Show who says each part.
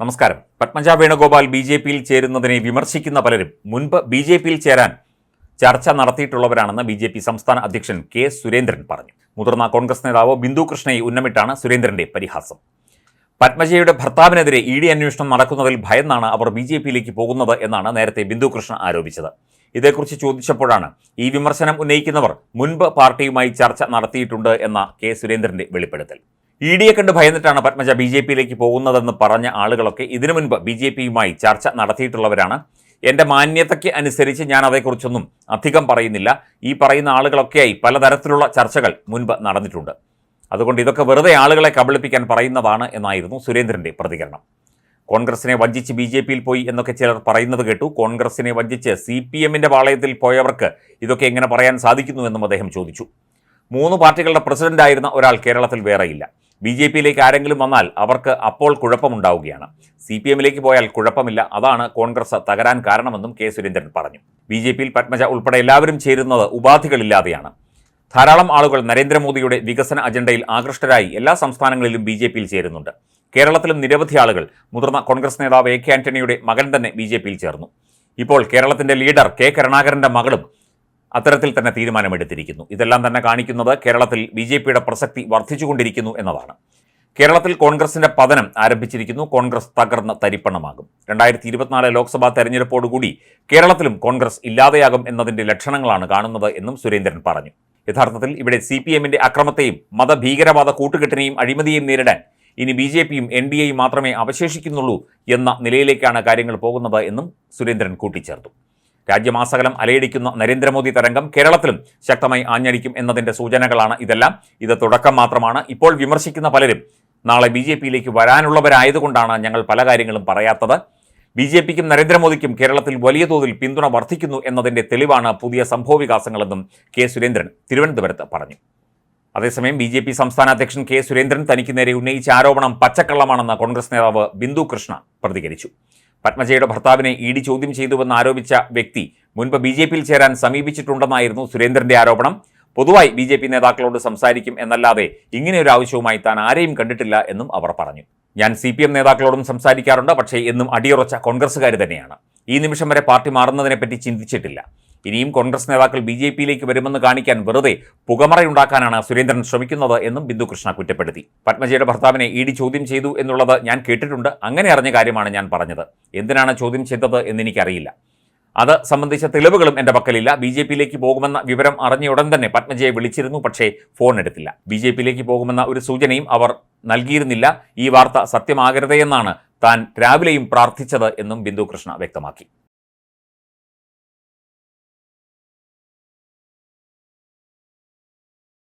Speaker 1: നമസ്കാരം. Padmaja Venugopal B J പിയിൽ ചേരുന്നതിനെ വിമർശിക്കുന്ന പലരും മുൻപ് ബി ജെ പിയിൽ ചേരാൻ ചർച്ച നടത്തിയിട്ടുള്ളവരാണെന്ന് ബി ജെ പി സംസ്ഥാന അധ്യക്ഷൻ കെ സുരേന്ദ്രൻ പറഞ്ഞു. മുതിർന്ന കോൺഗ്രസ് നേതാവ് ബിന്ദു കൃഷ്ണയെ ഉന്നമിട്ടാണ് സുരേന്ദ്രന്റെ പരിഹാസം. പത്മജയുടെ ഭർത്താവിനെതിരെ ഇ ഡി അന്വേഷണം നടക്കുന്നതിൽ ഭയന്നാണ് അവർ ബി ജെ പിയിലേക്ക് പോകുന്നത് എന്നാണ് നേരത്തെ ബിന്ദു കൃഷ്ണ ആരോപിച്ചത്. ഇതേക്കുറിച്ച് ചോദിച്ചപ്പോഴാണ് ഈ വിമർശനം ഉന്നയിക്കുന്നവർ മുൻപ് പാർട്ടിയുമായി ചർച്ച നടത്തിയിട്ടുണ്ട് എന്ന കെ സുരേന്ദ്രന്റെ വെളിപ്പെടുത്തൽ. ഇ ഡിയെ കണ്ട് ഭയന്നിട്ടാണ് പത്മജ ബി ജെ പിയിലേക്ക് പോകുന്നതെന്ന് പറഞ്ഞ ആളുകളൊക്കെ ഇതിനു മുൻപ് ബി ജെ പിയുമായി ചർച്ച നടത്തിയിട്ടുള്ളവരാണ്. എന്റെ മാന്യതയ്ക്ക് അനുസരിച്ച് ഞാൻ അതേക്കുറിച്ചൊന്നും അധികം പറയുന്നില്ല. ഈ പറയുന്ന ആളുകളൊക്കെയായി പലതരത്തിലുള്ള ചർച്ചകൾ മുൻപ് നടന്നിട്ടുണ്ട്. അതുകൊണ്ട് ഇതൊക്കെ വെറുതെ ആളുകളെ കബളിപ്പിക്കാൻ പറയുന്നതാണ് എന്നായിരുന്നു സുരേന്ദ്രന്റെ പ്രതികരണം. കോൺഗ്രസിനെ വഞ്ചിച്ച് ബി ജെ പിയിൽ പോയി എന്നൊക്കെ ചിലർ പറയുന്നത് കേട്ടു. കോൺഗ്രസിനെ വഞ്ചിച്ച് സി പി എമ്മിന്റെ പാളയത്തിൽ പോയവർക്ക് ഇതൊക്കെ എങ്ങനെ പറയാൻ സാധിക്കുന്നു എന്നും അദ്ദേഹം ചോദിച്ചു. മൂന്ന് പാർട്ടികളുടെ പ്രസിഡന്റായിരുന്ന ഒരാൾ കേരളത്തിൽ വേറെയില്ല. ബി ജെ പിയിലേക്ക് ആരെങ്കിലും വന്നാൽ അവർക്ക് അപ്പോൾ കുഴപ്പമുണ്ടാവുകയാണ്. സി പി എമ്മിലേക്ക് പോയാൽ കുഴപ്പമില്ല. അതാണ് കോൺഗ്രസ് തകരാൻ കാരണമെന്നും കെ സുരേന്ദ്രൻ പറഞ്ഞു. ബി ജെ പിയിൽ പത്മജ ഉൾപ്പെടെ എല്ലാവരും ചേരുന്നത് ഉപാധികളില്ലാതെയാണ്. ധാരാളം ആളുകൾ നരേന്ദ്രമോദിയുടെ വികസന അജണ്ടയിൽ ആകൃഷ്ടരായി എല്ലാ സംസ്ഥാനങ്ങളിലും ബി ജെ പിയിൽ ചേരുന്നുണ്ട്. കേരളത്തിലും നിരവധി ആളുകൾ മുതിർന്ന കോൺഗ്രസ് നേതാവ് എ കെ ആന്റണിയുടെ മകൻ തന്നെ ബി ജെ പിയിൽ ചേർന്നു. ഇപ്പോൾ കേരളത്തിന്റെ ലീഡർ കെ കരുണാകരന്റെ മകളും അത്തരത്തിൽ തന്നെ തീരുമാനമെടുത്തിരിക്കുന്നു. ഇതെല്ലാം തന്നെ കാണിക്കുന്നത് കേരളത്തിൽ ബി ജെ പിയുടെ പ്രസക്തി വർദ്ധിച്ചുകൊണ്ടിരിക്കുന്നു എന്നതാണ്. കേരളത്തിൽ കോൺഗ്രസിന്റെ പതനം ആരംഭിച്ചിരിക്കുന്നു. കോൺഗ്രസ് തകർന്ന തരിപ്പണമാകും. രണ്ടായിരത്തി ഇരുപത്തിനാല് ലോക്സഭാ തെരഞ്ഞെടുപ്പോടുകൂടി കേരളത്തിലും കോൺഗ്രസ് ഇല്ലാതെയാകും എന്നതിന്റെ ലക്ഷണങ്ങളാണ് കാണുന്നത് എന്നും സുരേന്ദ്രൻ പറഞ്ഞു. യഥാർത്ഥത്തിൽ ഇവിടെ സി പി എമ്മിന്റെ അക്രമത്തെയും മതഭീകരവാദ കൂട്ടുകെട്ടിനെയും അഴിമതിയെയും നേരിടാൻ ഇനി ബി ജെ പിയും എൻ ഡി എയും മാത്രമേ അവശേഷിക്കുന്നുള്ളൂ എന്ന നിലയിലേക്കാണ് കാര്യങ്ങൾ പോകുന്നത് എന്നും സുരേന്ദ്രൻ കൂട്ടിച്ചേർത്തു. രാജ്യമാസകലം അലയടിക്കുന്ന നരേന്ദ്രമോദി തരംഗം കേരളത്തിലും ശക്തമായി ആഞ്ഞടിക്കും എന്നതിന്റെ സൂചനകളാണ് ഇതെല്ലാം. ഇത് തുടക്കം മാത്രമാണ്. ഇപ്പോൾ വിമർശിക്കുന്ന പലരും നാളെ ബി ജെ പിയിലേക്ക് വരാനുള്ളവരായതുകൊണ്ടാണ് ഞങ്ങൾ പല കാര്യങ്ങളും പറയാത്തത്. ബി ജെ പിക്കും നരേന്ദ്രമോദിക്കും കേരളത്തിൽ വലിയ തോതിൽ പിന്തുണ വർദ്ധിക്കുന്നു എന്നതിന്റെ തെളിവാണ് പുതിയ സംഭവവികാസങ്ങളെന്നും കെ സുരേന്ദ്രൻ തിരുവനന്തപുരത്ത് പറഞ്ഞു. അതേസമയം ബി ജെ പി സംസ്ഥാന അധ്യക്ഷൻ കെ സുരേന്ദ്രൻ തനിക്ക് നേരെ ഉന്നയിച്ച ആരോപണം പച്ചക്കള്ളമാണെന്ന് കോൺഗ്രസ് നേതാവ് ബിന്ദു കൃഷ്ണ പ്രതികരിച്ചു. പത്മജയുടെ ഭർത്താവിനെ ഇ ഡി ചോദ്യം ചെയ്തുവെന്ന് ആരോപിച്ച വ്യക്തി മുൻപ് ബി ജെ പിയിൽ ചേരാൻ സമീപിച്ചിട്ടുണ്ടെന്നായിരുന്നു സുരേന്ദ്രന്റെ ആരോപണം. പൊതുവായി ബി ജെ പി നേതാക്കളോട് സംസാരിക്കും എന്നല്ലാതെ ഇങ്ങനെയൊരു ആവശ്യവുമായി താൻ ആരെയും കണ്ടിട്ടില്ല എന്നും അവർ പറഞ്ഞു. ഞാൻ സി പി എം നേതാക്കളോടും സംസാരിക്കാറുണ്ട് പക്ഷേ എന്നും അടിയുറച്ച കോൺഗ്രസ്സുകാർ തന്നെയാണ്. ഈ നിമിഷം വരെ പാർട്ടി മാറുന്നതിനെപ്പറ്റി ചിന്തിച്ചിട്ടില്ല. ഇനിയും കോൺഗ്രസ് നേതാക്കൾ ബി ജെ പിയിലേക്ക് വരുമെന്ന് കാണിക്കാൻ വെറുതെ പുകമറയുണ്ടാക്കാനാണ് സുരേന്ദ്രൻ ശ്രമിക്കുന്നത് എന്നും ബിന്ദു കൃഷ്ണ കുറ്റപ്പെടുത്തി. പത്മജയുടെ ഭർത്താവിനെ ഇ ഡി ചോദ്യം ചെയ്തു എന്നുള്ളത് ഞാൻ കേട്ടിട്ടുണ്ട്. അങ്ങനെ അറിഞ്ഞ കാര്യമാണ് ഞാൻ പറഞ്ഞത്. എന്തിനാണ് ചോദ്യം ചെയ്തത് എന്നെനിക്കറിയില്ല. അത് സംബന്ധിച്ച തെളിവുകളും എന്റെ പക്കലില്ല. ബി ജെ പിയിലേക്ക് പോകുമെന്ന വിവരം അറിഞ്ഞ ഉടൻ തന്നെ പത്മജയെ വിളിച്ചിരുന്നു പക്ഷേ ഫോൺ എടുത്തില്ല. ബി ജെ പിയിലേക്ക് പോകുമെന്ന ഒരു സൂചനയും അവർ നൽകിയിരുന്നില്ല. ഈ വാർത്ത സത്യമാകരുതേ എന്നാണ് താൻ രാവിലെയും പ്രാർത്ഥിച്ചത് എന്നും ബിന്ദു കൃഷ്ണ വ്യക്തമാക്കി.